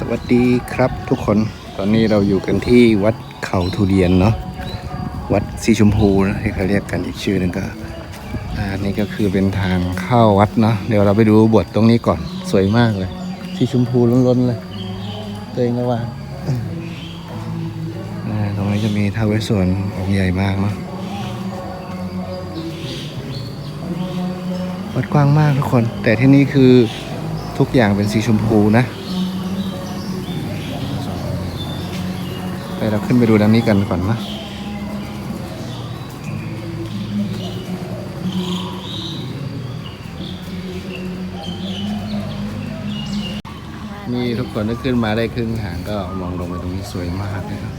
สวัสดีครับทุกคนตอนนี้เราอยู่กันที่วัดเขาทุเรียนเนาะวัดสีชมพูนะที่เขาเรียกกันอีกชื่อหนึงก็อ่านี่ก็คือเป็นทางเข้าวัดเนาะเดี๋ยวเราไปดูบทตรงนี้ก่อนสวยมากเลย สีชมพูล้นๆเลยตัวเองระวังตรงนี้จะมีท้าวเวสสวรองค์ใหญ่มากเนาะวัดกว้างมากทุกคน แต่ที่นี่คือทุกอย่างเป็นสีชมพูนะ ไป เราขึ้นไปดูด้านนี้กันก่อนนะนี่ทุกคนถ้าขึ้นมาได้ครึ่งทางก็มองลงไปตรงนี้สวยมากเลยนะ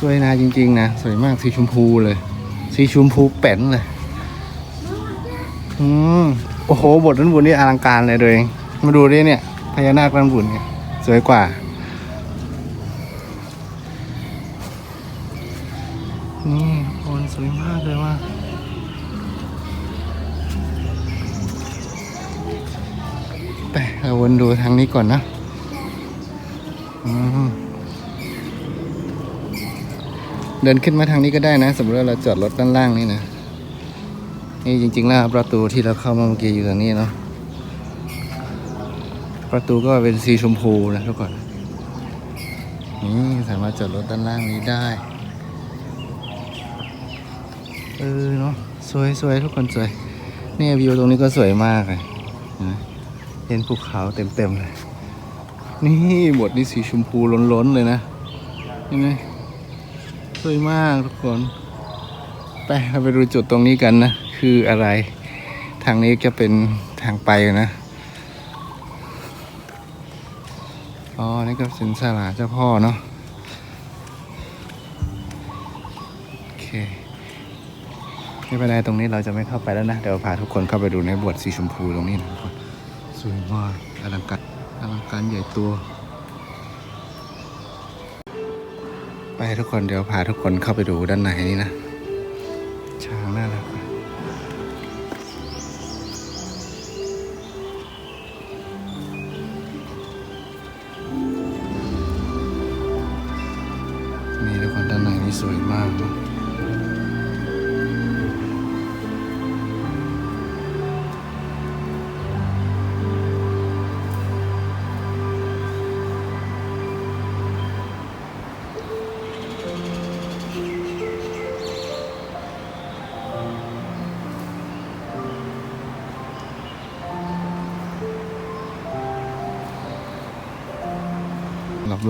สวยนะจริง ๆ นะ สวยมากสีชมพูเลย สีชมพูแป้นเลยอืมโอ้โหบทด้นบนนี่อลังการเลยเลยมาดูดิเนี่ยพญานาคด้นบนเนี่ยสวยกว่า เราวนดูทางนี้ก่อนนะเดินขึ้นมาทางนี้ก็ได้นะ สมมติว่าเราจอดรถด้านล่างนี่นะ นี่จริงๆแล้วประตูที่เราเข้ามาเมื่อกี้อยู่ตรงนี้เนาะ ประตูก็เป็นสีชมพูนะทุกคนนี่สามารถจอดรถด้านล่างนี้ได้ เออเนาะสวยสวยทุกคนสวย นี่วิวตรงนี้ก็สวยมากเลยนไหม เห็นภูเขาเต็มเต็มๆเลย นี่บทนี้สีชมพูล้นๆเลยนะเห็นไหมสวยมากทุกคนไปเราไปดูจุดตรงนี้กันนะ คืออะไร ทางนี้จะเป็นทางไปนะอ๋อ นี่ก็สินสาราเจ้าพ่อเนาะโอเคไม่เป็นไรตรงนี้เราจะไม่เข้าไปแล้วนะ เดี๋ยวพาทุกคนเข้าไปดูในบวชสีชมพูตรงนี้นะทุกคน สวยมากอลังการอลังการใหญ่ตัว ไปทุกคนเดี๋ยวพาทุกคนเข้าไปดูด้านในนี่นะ ช้างน่ารักนี่ทุกคนด้านในนี่สวยมากนะ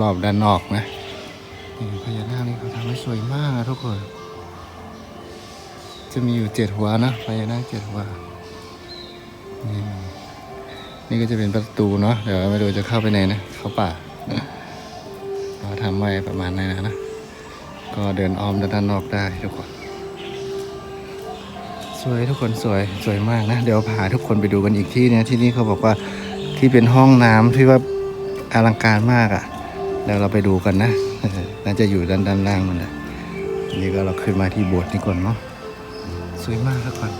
รอบๆด้านนอกนะนี่พญานาคนี่เขาทำให้สวยมากนะทุกคน จะมีอยู่เจ็ดหัวนะพญานาคเจ็ดหัวนี่นี่ก็จะเป็นประตูเนาะเดี๋ยวไม่รู้จะเข้าไปไหนนะเข้าป่าเราทำไว้ประมาณนั้นนะนะก็เดินอ้อมด้านนอกได้ทุกคน สวยทุกคนสวยสวยมากนะ เดี๋ยวพาทุกคนไปดูกันอีกที่เนี่ยที่นี่เขาบอกว่าที่เป็นห้องน้ำที่ว่าอลังการมากอะ่ะ เดี๋ยวเราไปดูกันนะน่าจะอยู่ด้านด้านล่างมันแหละอันนี่ก็เราขึ้นมาที่โบสถ์นี่ก่อนเนาะสวยมากทุกคน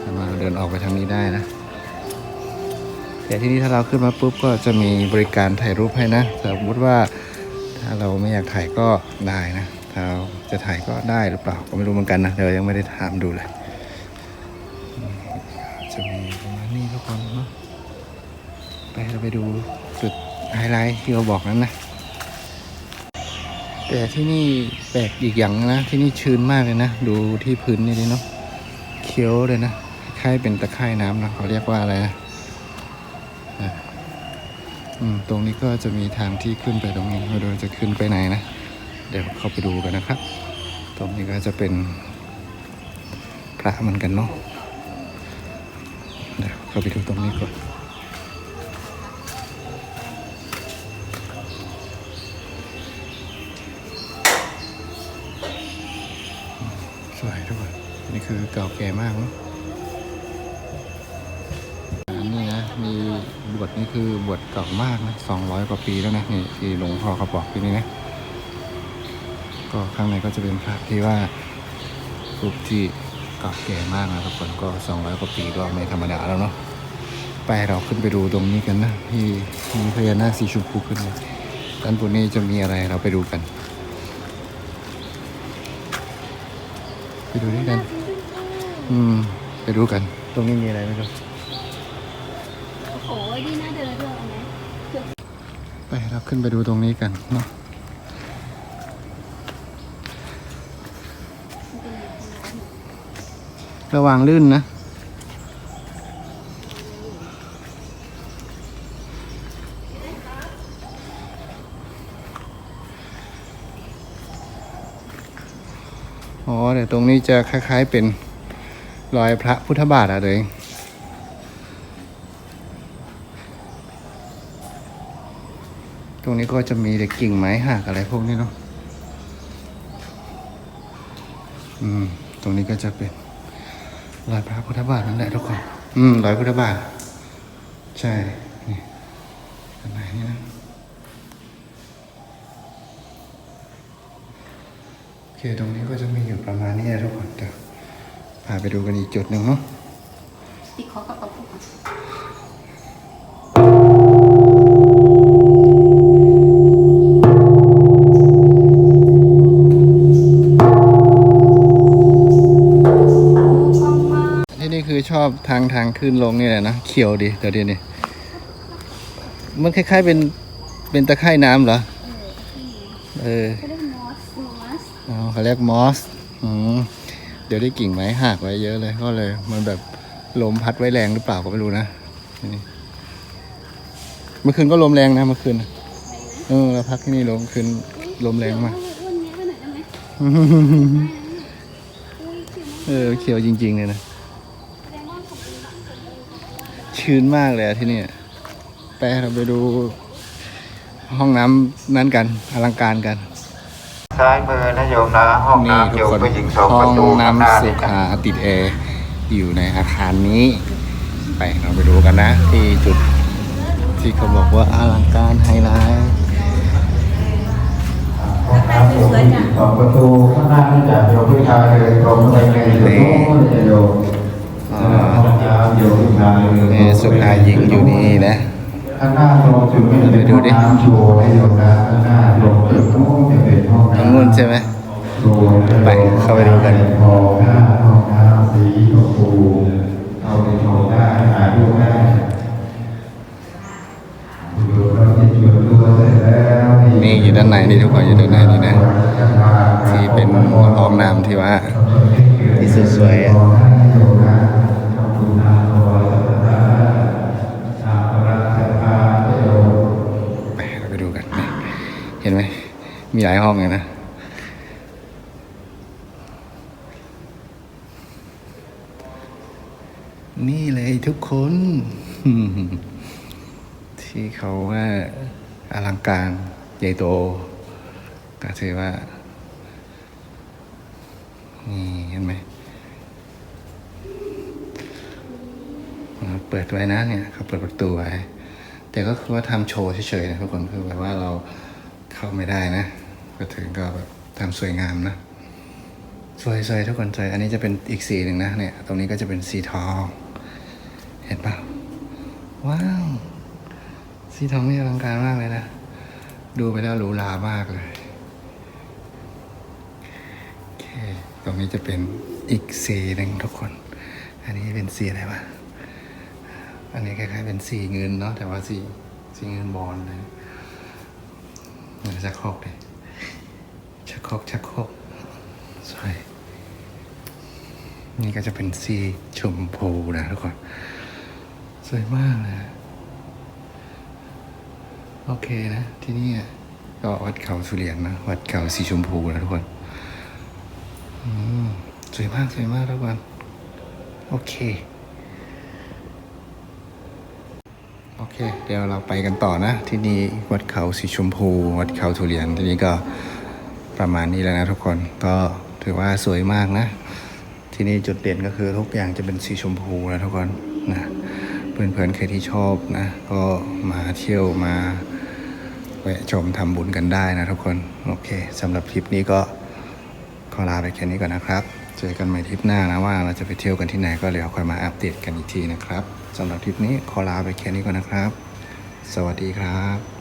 เดี๋ยวมาเราเดินออกไปทางนี้ได้นะแต่ที่นี่ถ้าเราขึ้นมาปุ๊บก็จะมีบริการถ่ายรูปให้นะสมมติว่าถ้าเราไม่อยากถ่ายก็ได้นะถ้าเราจะถ่ายก็ได้หรือเปล่าก็ไม่รู้เหมือนกันนะเดี๋ยวยังไม่ได้ถามดูเลยจะมีประมาณนี้ทุกคนเนาะไปเราไปดูจุดไฮไลท์ที่เราบอกนั้นนะ แต่ที่นี่แปลกอีกอย่างนะ ที่นี่ชื้นมากเลยนะ ดูที่พื้นนี่ดิเนาะเขียวเลยนะคล้ายเป็นตะไคร่น้ำนะเขาเรียกว่าอะไรนะอืมตรงนี้ก็จะมีทางที่ขึ้นไปตรงนี้ไม่รู้จะขึ้นไปไหนนะ เดี๋ยวเข้าไปดูกันนะครับ ตรงนี้ก็จะเป็นพระเหมือนกันเนาะเดี๋ยวเข้าไปดูตรงนี้ก่อน เก่าแก่มากนะอันนี้นะมีบวชนี่คือบวชเก่ามากนะสองร้อยกว่าปีแล้วนะนี่ที่หลวงพ่อเขาบอกที่นี่นะ ก็ข้างในก็จะเป็นพระที่ว่ารูปที่เก่าแก่มากนะทุกคนก็สองร้อยกว่าปีก็ไม่ธรรมดาแล้วเนาะไปเราขึ้นไปดูตรงนี้กันนะที่มีพญานาคสีชมพูขึ้นมาด้านบนนี้จะมีอะไรเราไปดูกัน ไปดูด้วยกัน อืม ไปดูกัน ตรงนี้มีอะไรไหมครับโอ้โหดีน่าเดินด้วยเอาไหมไปเราขึ้นไปดูตรงนี้กันเนาะระวังลื่นนะ อ๋อ เดี๋ยวตรงนี้จะคล้ายๆเป็น รอยพระพุทธบาทอะเลยตรงนี้ก็จะมีเด็กกิ่งไม้หักอะไรพวกนี้เนาะ อืม ตรงนี้ก็จะเป็นรอยพระพุทธบาทนั่นแหละทุกคน อืม รอยพุทธบาท ใช่ นี่ข้างในนี่นะ โอเค ตรงนี้ก็จะมีอยู่ประมาณนี้นะทุกคนเดี๋ยว พาไปดูกันอีกจุดหนึ่งเนาะติดคอกับกระปุกอะที่นี่คือชอบทางทางขึ้นลงนี่แหละนะเขียวดีแต่เดี๋ยวนี้มันคล้ายๆเป็นเป็นตะไคร่น้ำเหรอ เออเขาเรียกมอสมอสอ๋อเขาเรียกมอสอืม เดี๋ยวได้กิ่งไม้หักไว้เยอะเลย ก็เลย มันแบบลมพัดไว้แรงหรือเปล่าก็ไม่รู้นะนี่เมื่อคืนก็ลมแรงนะเมื่อคืนน่ะเออเราพักที่นี่ลมคืนลมแรงมากอ้วนเนี้ยไปไหนได้ไหมอุ้ยเขียวมากเออเขียวจริง ๆ เลยนะแสดงว่าผมเป็นแบบผมเป็นชื้นมากเลยอะที่เนี่ยไปเราไปดูห้องน้ำนั้นกันอลังการกัน ซ้ายมือนะโยมนะห้องนี่น้ำทุโยกมคนผู้หญิงสองห้ปอระงตูข้างหน้าน้ำสุนี่นะขาติดแอร์อยู่ในอาคารนี้ ไปเราไปดูกันนะ ที่จุดที่เขาบอกว่าอลังการไฮไลท์ห้องน้ำโยมผู้หญิงสองประตูข้างหน้านี่จากโยมผู้ชายเลยตรงไปเลยอยู่โน้นจะโยมอ่าห้องน้ำโยมผู้ชายเลยนี่สุขาหญิงอยู่นี่นะ ข้างหน้าตรงจุดนี้จะเป็นดูห้องดิน้ำโชว์นะโยมนะข้างหน้าตรงจุดโน้นจะเป็นห้องตรงน้ำนู้น ใช่ไหมโชว์นะไปเข้าไปดูกันทองหน้าห้องน้ำสีชมพูเข้าไปชมได้ถ่ายรูปได้ดูเราจะจุดตัวเสร็จแล้วนี่อยู่ด้านในนี่ทุกคนอยู่ด้านในนี่นะ ที่เป็นห้องน้ำที่ว่า ที่สวยๆอะไปเราไปดูกันนี่เห็นไหมมีหลายห้องเลยนะ นี่เลย ทุกคน ที่เขาว่าอลังการใหญ่โต ก็ถือว่า นี่เห็นไหมเปิดไว้นะเนี่ยเขาเปิดประตูไว้ แต่ก็คือว่าทำโชว์เฉยๆนะทุกคนคือแบบว่าเราเข้าไม่ได้นะ ก็ถึงก็แบบทำสวยงามนะสวยๆทุกคนสวยอันนี้จะเป็นอีกสีหนึ่งนะเนี่ย ตรงนี้ก็จะเป็นสีทอง เห็นปะว้าว สีทองนี่อลังการมากเลยนะ ดูไปแล้วหรูหรามากเลยโอเคตรงนี้จะเป็นอีกสีหนึ่งทุกคน อันนี้เป็นสีอะไรวะ อันนี้คล้ายๆเป็นสีเงินเนาะ แต่ว่าสีสีเงินบอลเลยเหมือนชักโครกเลยชักโครกชักโครกสวยนี่ก็จะเป็นสีชมพูนะทุกคน สวยมากเลย โอเคนะ ที่นี่ก็วัดเขาสุเรียนนะ วัดเขาสีชมพูนะทุกคนสวยมากสวยมากทุกคนโอเค โอเค เดี๋ยวเราไปกันต่อนะ ที่นี่วัดเขาสีชมพู วัดเขาทุเรียน ที่นี่ก็ประมาณนี้แล้วนะทุกคน ก็ถือว่าสวยมากนะ ที่นี่จุดเด่นก็คือทุกอย่างจะเป็นสีชมพูนะทุกคนนะ เพื่อนๆใครที่ชอบนะ ก็มาเที่ยวมาแวะชมทำบุญกันได้นะทุกคน โอเคสำหรับทริปนี้ก็ขอลาไปแค่นี้ก่อนนะครับ เจอกันใหม่ทริปหน้านะว่าเราจะไปเที่ยวกันที่ไหนก็เดี๋ยวค่อยมาอัปเดตกันอีกทีนะครับสำหรับทริปนี้ขอลาไปแค่นี้ก่อนนะครับ สวัสดีครับ